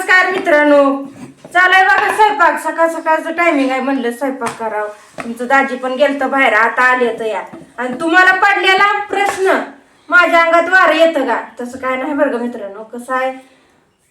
नमस्कार मित्रांनो. चालाय बघा स्वयंपाक. सकाळ सकाळचं टायमिंग आहे म्हणलं स्वयंपाक करावं. तुमचं दाजी पण गेलतं बाहेर. आता आले तर या. आणि तुम्हाला पडलेला प्रश्न माझ्या अंगात वारं येतं का? तसं काय नाही बरं का मित्रांनो. कसं आहे?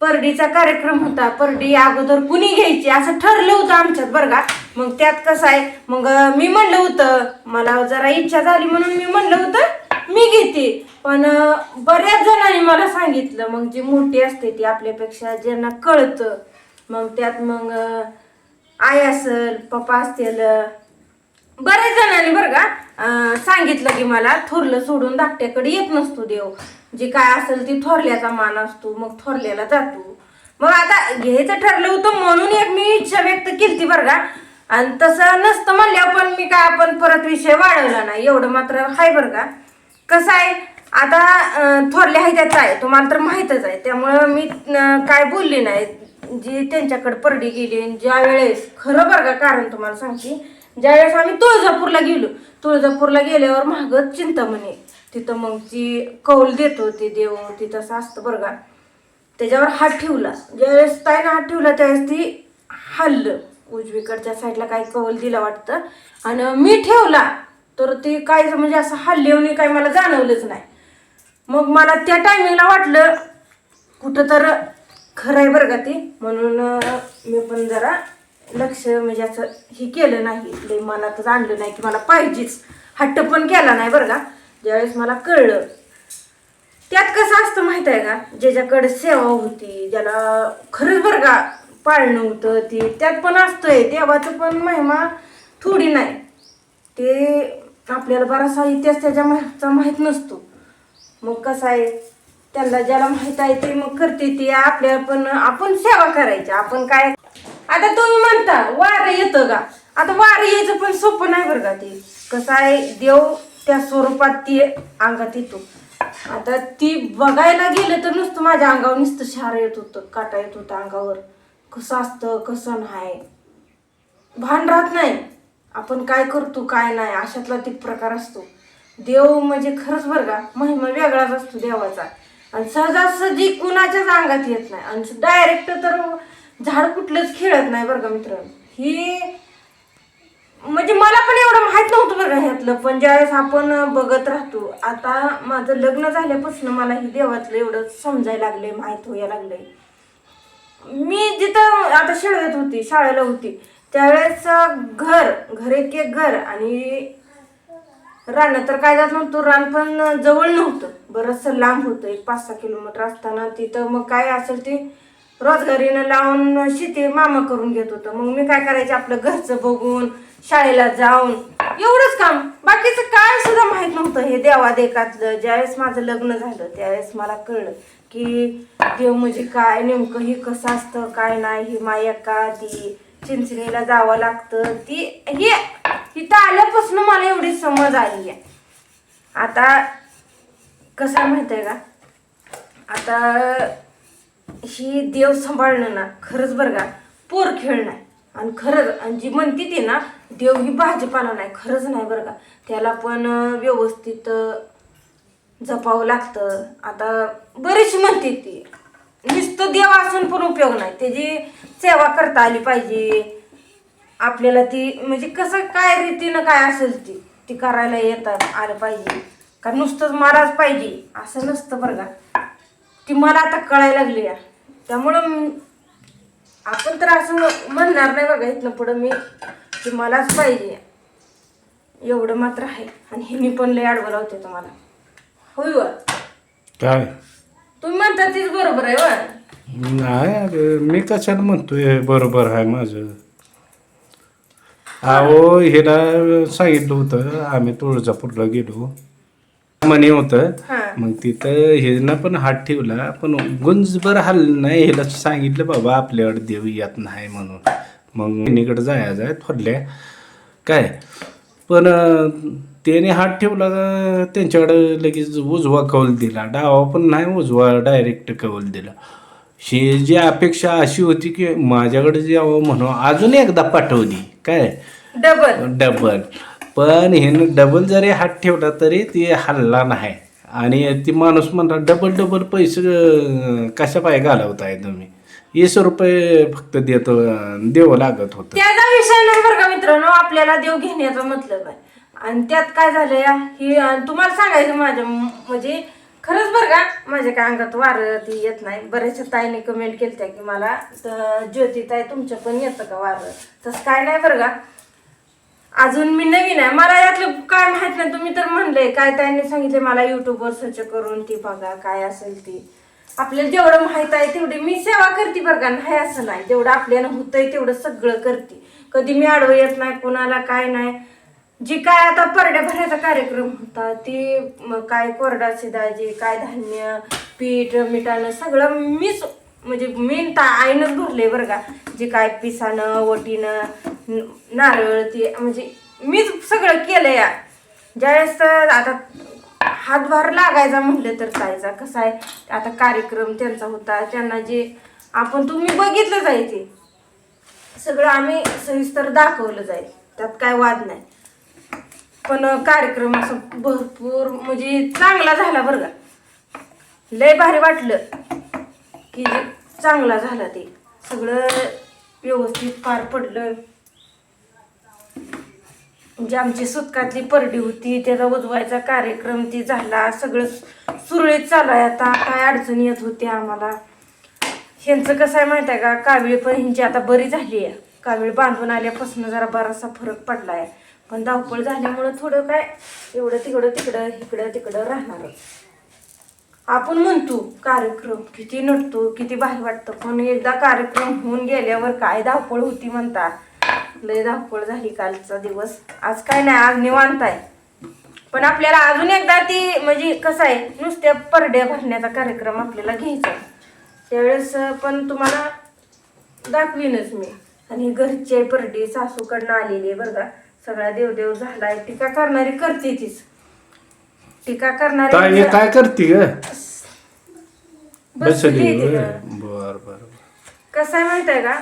परडीचा कार्यक्रम होता. परडी अगोदर कुणी घ्यायची? असं ठरलं होतं आमच्यात बरं का. मग त्यात कसं आहे? मग मी म्हणलं होतं. मला जरा इच्छा झाली म्हणून मी म्हणलं होतं मी घेते. पण अं, बऱ्याच जणांनी मला सांगितलं मग जी मोठी असते ती आपल्यापेक्षा ज्यांना कळतं मग त्यात मग अं, आई असेल पप्पा असतील अं, बऱ्याच जणांनी बरं का अं, सांगितलं की मला थोरलं सोडून धाकट्याकडे येत नसतो देव. जे काय असेल ती थोरल्याचा मान असतो मग थोरल्याला जातो. मग आता घ्यायचं ठरलं होतं म्हणून एक मी इच्छा व्यक्त केली बरं का. आणि तसं नसतं म्हणल्यावर पण मी काय आपण परत विषय वाढवला नाही. एवढं मात्र हाय बरं का. कसं आहे? आता अं, थोरल्या आहे त्याचं आहे. तुम्हाला तर माहीतच आहे. त्यामुळं मी काय बोलली नाही. जी त्यांच्याकडे परडी गेली आणि ज्या वेळेस खरं बरं का कारण तुम्हाला सांगते ज्यावेळेस आम्ही तुळजापूरला गेलो तुळजापूरला गेल्यावर महागच चिंतामणी. तिथं मग जी कौल देत होती देव तिथं असं असतं बरं का. त्याच्यावर हात ठेवला. ज्यावेळेस ताईनं हात ठेवला त्यावेळेस ती हल्लं. उजवीकडच्या साईडला काही कौल दिला वाटतं. आणि मी ठेवला. तर ते काय म्हणजे असं हल्लेवणी काही मला जाणवलंच नाही. मग मला त्या टायमिंगला वाटलं कुठं तर खरं आहे बरं का ते. म्हणून मी पण जरा लक्ष म्हणजे असं हे केलं नाही. लई मनातच आणलं नाही की मला पाहिजेच. हट्ट पण केला नाही बरं का. ज्यावेळेस मला कळलं. त्यात कसं असतं माहीत आहे का? ज्याच्याकडे सेवा होती ज्याला खरंच बरं का पाळणं होतं ते त्यात पण असतंय. देवाचं पण महिमा थोडी नाही. ते आपल्याला बराचसा इतिहास त्याच्या मागचा माहीत नसतो. मग कसं आहे? त्यांना ज्याला माहीत आहे ते मग करते ती आपल्या पण आपण सेवा करायची. आपण काय? आता तुम्ही म्हणता वार येतं का? आता वार यायचं पण सोपं नाही बरं का ते. कसं आहे? देव त्या स्वरूपात ती अंगात येतो. आता ती बघायला गेलं तर नुसतं माझ्या अंगावर नुसतं शार येत होतं काटा येत होता अंगावर. कसं असतं कसं नाही? भान राहत नाही. आपण काय करतो काय नाही अशातला ती प्रकार असतो. देव म्हणजे खरंच बरं का महिमा वेगळाच असतो देवाचा. आणि सहजासहजी कुणाच्याच अंगात येत नाही. आणि डायरेक्ट तर झाड कुठलंच खेळत नाही बरं का मित्र ही म्हणजे मला पण एवढं माहीत नव्हतं बरं का ह्यातलं पण ज्यावेळेस आपण बघत राहतो आता माझं लग्न झाल्यापासून मला ही देवातलं एवढं समजायला लागलंय माहीत व्हायला लागलंय. मी जिथं आता शाळेत होती शाळेला होती त्यावेळेस घर घर एक एक घर आणि रान. तर काय जात नव्हतं रान पण जवळ नव्हतं. बरंचसं लांब होतं एक पाच सहा किलोमीटर असताना. तिथं मग काय असेल ते रोजगारीनं लावून शेती मामा करून घेत होतं. मग मी काय करायचे आपलं घरचं बघून शाळेला जाऊन एवढंच काम. बाकीचं काय सुद्धा माहीत नव्हतं. हे देवादेकातलं ज्यावेळेस माझं लग्न झालं त्यावेळेस मला कळलं की देव म्हणजे काय नेमकं हे कसं असतं काय नाही ही माया का ती? चिंचणीला जावं लागतं. ती हे तिथं आल्यापासून मला एवढी समज आली आहे. आता कसं माहीत आहे का? आता ही देव सांभाळणं ना खरंच बरं का पोर खेळणं नाही आणि खरंच आणि जी म्हणते ती ना देव ही भाजीपाला नाही खरंच नाही बरं का. त्याला पण व्यवस्थित जपावं लागतं. आता बरीचशी म्हणते ती. नुसतं देव असून पण उपयोग नाही. त्याची सेवा करता आली पाहिजे आपल्याला ती म्हणजे कसं काय रीतीनं काय असेल ती ती करायला येतात आलं पाहिजे. का नुसतंच माराच पाहिजे असं नसतं बरं का. ती मला आता कळायला लागली या. त्यामुळं आपण तर असं म्हणणार नाही बघा इथनं पुढं मी की मलाच पाहिजे. एवढं मात्र आहे. आणि हिनी पण लय आडवं लावते तुम्हाला. होय काय? तुम्ही म्हणता तीच बरोबर आहे व नाही अरे मी कशाला म्हणतोय बरोबर आहे माझं. अहो हिला सांगितलं होतं आम्ही तुळजापूरला गेलो. म्हणे होतं. हा. मग तिथं हिनं पण हात ठेवला पण गुंजभर हल्लं नाही हिला सांगितलं बाबा आपल्याकडे देव येत नाही म्हणून. मग बहिणीकडे जायचं आहे थोरल्या. काय? पण त्याने हात ठेवला त्यांच्याकडे लगेच उजवा कौल दिला. डावा पण नाही उजवा डायरेक्ट कौल दिला. ही जी अपेक्षा अशी होती की माझ्याकडे जे यावं म्हणून अजून एकदा पाठवली. काय? डबल डबल पण ह्यानं डबल जरी हात ठेवला तरी ती हल्ला नाही. आणि ती माणूस म्हणला डबल डबल पैसे कशा पाय घालवताय तुम्ही? वीस रुपये फक्त देत देवं लागत होतं. त्याचा विषय नाही बरं का मित्रांनो आपल्याला देव घेण्याचा मतलब आहे आणि त्यात काय झालं या? ही तुम्हाला सांगायचं माझ्या म्हणजे खरंच बरं का माझ्या काय अंगात वारं ती येत नाही. बऱ्याचशा ताईने कमेंट केलत्या की मला तर ज्योती ताई तुमच्या पण येतं का वारं? तसं काय नाही बरं का. अजून मी नवीन आहे. मला यातलं काय माहीत नाही. तुम्ही तर म्हणले काय त्यांनी सांगितले मला युट्यूबवर सर्च करून ती बघा काय असेल ती. आपल्याला जेवढं माहीत आहे तेवढी मी सेवा करते बरं का. नाही असं नाही. जेवढं आपल्याला होतंय तेवढं सगळं करते. कधी मी आडवं येत नाही कोणाला काय नाही. जी काय आता परड्या भरायचा कार्यक्रम होता ती काय कोरडा शिदाजी काय धान्य पीठ मिठानं सगळं मीच म्हणजे मेन ता आईनंच भरले बरं का. जे काय पिसानं वटीनं नारळ ते म्हणजे मीच सगळं केलं या ज्यावेळेस तर आता हातभार लागायचा म्हटलं तर जायचा कसा आहे आता कार्यक्रम त्यांचा होता त्यांना जे आपण तुम्ही बघितलं जाईल ते. सगळं आम्ही सविस्तर दाखवलं जाईल त्यात काय वाद नाही. पण कार्यक्रम असं भरपूर म्हणजे चांगला झाला बरं का. लय भारी वाटलं की चांगला झाला ते. सगळं व्यवस्थित पार पडलं. म्हणजे आमची सुतकातली परडी होती त्याचा उजवायचा कार्यक्रम ती झाला. सगळं सुरळीत चालू आहे आता. काय अडचणी येत होती आम्हाला. ह्यांचं कसं आहे माहिती आहे का? कावीळ पण ह्यांची आता बरी झाली आहे. कावीळ बांधून आल्यापासून जरा बराचसा फरक पडला आहे पण धावपळ झाल्यामुळं थोडं काय एवढं तिकडं तिकडं इकडं तिकडं राहणारच. आपण म्हणतो कार्यक्रम किती नटतो किती भारी वाटतं पण एकदा कार्यक्रम होऊन गेल्यावर काय धावपळ होती म्हणता? लय धावपळ झाली कालचा दिवस. आज काय नाही आज निवांत आहे. पण आपल्याला अजून एकदा ती म्हणजे कसं आहे नुसत्या परड्या भरण्याचा कार्यक्रम आपल्याला घ्यायचा आहे. त्यावेळेस पण तुम्हाला दाखवीनच मी. आणि घरची परडी सासूकडनं आलेली बरं का. सगळा देवदेव झालाय. टीका करणारी करते तीच. टीका करणारी काय करते ग? बसली. बर बर कसं आहे माहीत आहे का?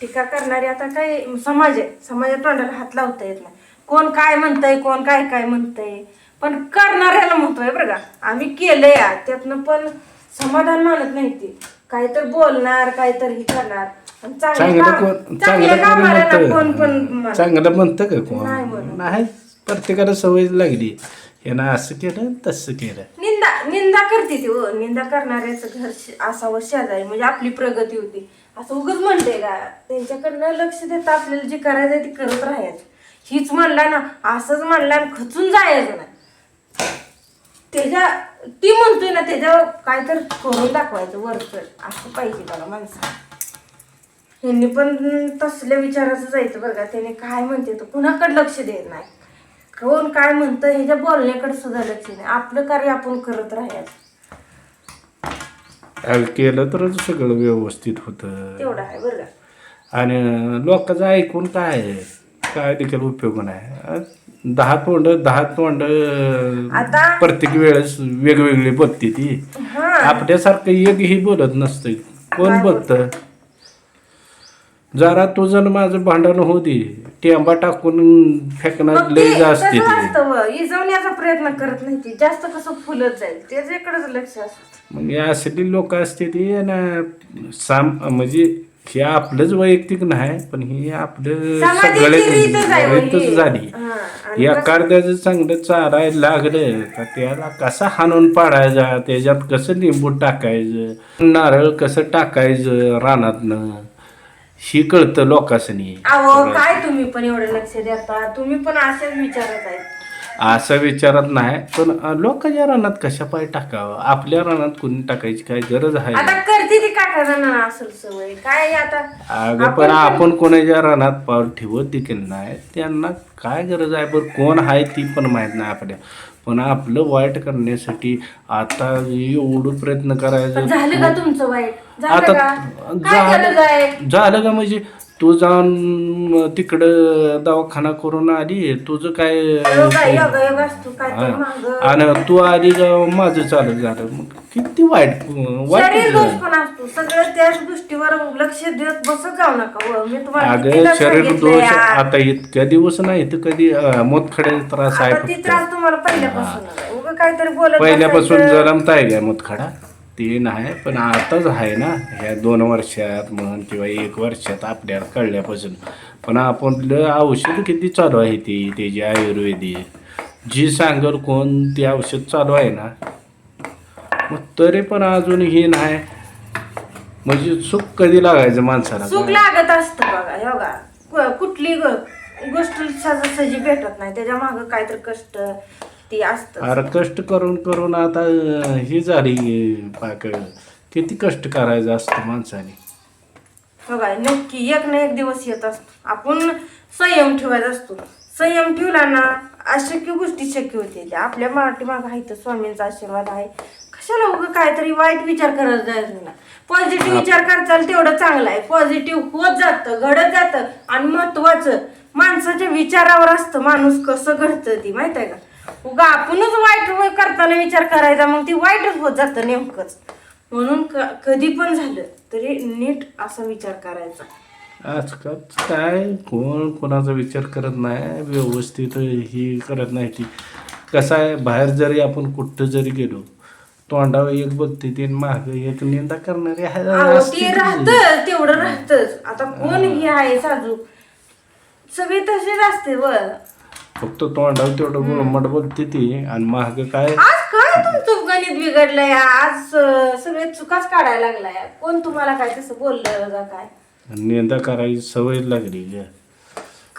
टीका करणारी आता काय समाज आहे. समाजात तोंडाला हात लावता येत नाही. कोण काय म्हणतंय कोण काय काय म्हणतंय. पण करणाऱ्याला म्हणतोय बरं का. आम्ही केलंय या त्यातनं पण समाधान मानत नाही ती. काहीतर बोलणार काहीतर हे करणार. चांगलं कोण कोण म्हणतं म्हणत. चांगलं म्हणतं का नाही कोण. नाही प्रत्येकाला सवय लागली. यानं असं केलं तसं केलं. निंदा निंदा करते ती हो. निंदा करणाऱ्याचं घर असावं शेजारी म्हणजे आपली प्रगती होती. असं उगच म्हणते का? त्यांच्याकडनं लक्ष देता आपल्याला जे करायचं ते करत राहायचं. हीच म्हणला ना असंच म्हणला आणि खचून जायचं ना त्याच्या ती म्हणतोय ना त्याच्यावर काय तर करून दाखवायचं वरचढ असं पाहिजे मला माणसं यांनी पण तसल्या विचाराचं जायचं बरं का. त्याने काय म्हणते तर कुणाकडे लक्ष देत नाही. कोण काय म्हणतं ह्याच्या बोलण्याकडे सुद्धा लक्ष नाही. आपलं कार्य आपण करत राहायचं केलं तरच सगळं व्यवस्थित होतं. तेवढं आहे बरं का. आणि लोकांचं ऐकून काय? काय देखील उपयोग नाही. दहा तोंड दहा तोंड प्रत्येक वेळेस वेगवेगळी बघते ती. आपल्यासारखं एकही बोलत नसतं कोण बघतं जरा तुझं आणि माझं भांडण होती टेंबा टाकून फेकणार मग लय ते जास्त ते. असतं. इजवण्याचा प्रयत्न करत नाही ती. जास्त कसं फुलत जाईल त्याच्याकडेच लक्ष असतं. मग या असली लोक असते ती आणि साम म्हणजे हे आपलंच वैयक्तिक नाही पण हे आपलं समाजाची आहे हो रीतच ही. झाली. हा, आणि या कसं- कार्द्याचं चांगलं चारायला लागलं का त्याला कसा हाणून पाडायचा? त्याच्यात कसं लिंबू टाकायचं? नारळ कसं टाकायचं रानातनं? ही कळतं लोकांनी अहो काय तुम्ही पण एवढं लक्ष देता? तुम्ही पण असेच विचारत आहे असं विचारत नाही पण लोकांच्या रानात कशा पाय टाकावं? आपल्या रानात कोणी टाकायची काय गरज आहे? आता करते ती काका जणांना असेल सवय. काय आता? अगं पण आपण कोणाच्या रानात पाऊल ठेवत देखील नाही त्यांना काय गरज आहे? बरं कोण आहे ती पण माहीत नाही आपल्या. पण आपलं वाईट करण्यासाठी आता एवढं प्रयत्न पण करायचं झालं का तुमचं वाईट? झालं आता काय झालं झालं का म्हणजे तू जाऊन तिकडं दवाखाना करून आली तुझं काय योगा योगा योग असतो काय तर हा. मागं. आणि तू आली का माझं चालू झालं. मग किती वाईट वाईट शरीर दोष पण असतो. सगळं त्याच गोष्टीवर लक्ष देत बसत जाऊ नका हो. मी तुम्हाला अगं कितीदा शरीर दोष यार. आता इतक्या दिवस नाही तर कधी अं, मोतखडे त्रास आहे आता ती फक्त. त्रास तुम्हाला पहिल्यापासून आहे. उगा काहीतरी बोलत पहिल्यापासून बसायचं. जलमत आहे का मोतखडा ते नाही पण आताच आहे ना. ह्या दोन वर्षात म्हण किंवा एक वर्षात आपल्याला कळल्यापासून. पण आपलं औषध किती चालू आहे ती त्याची आयुर्वेदिक जी सांगल कोण ते औषध चालू आहे ना. मग तरी पण अजून हे नाही. म्हणजे चूक कधी लागायचं माणसाला? सुख लागत असतं बघा हे बघा. कु- कुठली ग- गोष्ट सहजासहजी भेटत नाही त्याच्या मागं काहीतरी कष्ट ती असतं अरे कष्ट करून करून आता अं, ही झाली पाक. किती कष्ट करायचं असतं माणसाने? बघा नक्की एक ना एक दिवस येत असतो. आपण संयम ठेवायचा असतो. संयम ठेवला ना अशक्य गोष्टी शक्य होते आपल्या मराठी माग आहे तर स्वामींचा आशीर्वाद आहे. कशाला उगं काहीतरी वाईट विचार करत जायचं ना पॉझिटिव्ह विचार करताल तेवढं चांगलं आहे. पॉझिटिव्ह होत जातं घडत जातं आणि महत्वाचं माणसाच्या विचारावर असतं माणूस कसं घडतं ती माहीत आहे का? उगा आपणच वाईट करताना विचार करायचा मग ती वाईटच होत जातं नेमकंच. म्हणून कधी पण झालं तरी नीट असा विचार करायचा. आजकाल काय? कोण कोणाचा विचार करत नाही व्यवस्थित ही करत नाही ती. कसं आहे? बाहेर जरी आपण कुठं जरी गेलो तोंडावर एक बोलते ते माग एक निंदा करणारे आहे- अहो, असते ते. राहतं तेवढं राहतच. आता कोण हे आहे साजू? सगळे तसेच असते व. फक्त तोंडावर तेवढं गुळमट बोलते ती आणि महाग काय? आज काय तुमचं गणित बिघडलंय? आज अं, सगळे चुकाच काढायला लागलाय. कोण तुम्हाला काय तसं बोललं का काय? निंदा करायची सवय लागली ग.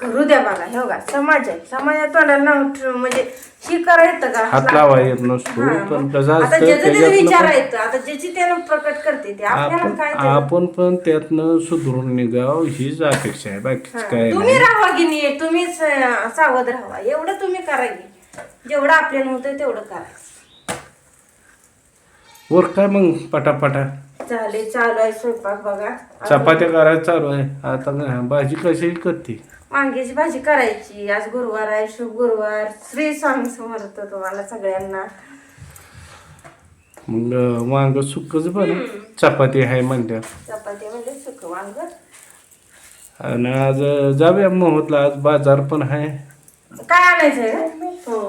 करू द्या बघा हे बघा समाज आहे. समाजात तोंडाला नाव म्हणजे ही करा येतं का? हात लावा येत नसतो. हा, पण मग कसं आता असतं ज्याचं त्याचं त्याच्यातनं विचार पण- येतं आता ज्याची त्यानं प्रकट करते ते आपल्याला आपण काय? आपण पण त्यातनं सुधरून निघाव हीच अपेक्षा आहे. बाकीच हा, काय तुम्ही नाही राहा की नीट तुम्हीच अं, सावध राहा. एवढं तुम्ही करा की. जेवढं आपल्याला होतं तेवढं करायचं वर काय मग पटापटा? चालू आहे स्वयंपाक बघा. चपात्या करायला चालू आहे. आता भाजी कशी करते? वांग्याची भाजी करायची. आज गुरुवार आहे शुभ गुरुवार. श्री स्वामी समर्थ तुम्हाला सगळ्यांना. मग वांग सुकच बन चपाती आहे म्हणल्या चपाती म्हणजे सुक वांग. आणि आज जाऊया मोहतला. आज बाजार पण आहे. काय आणायचंय? हो.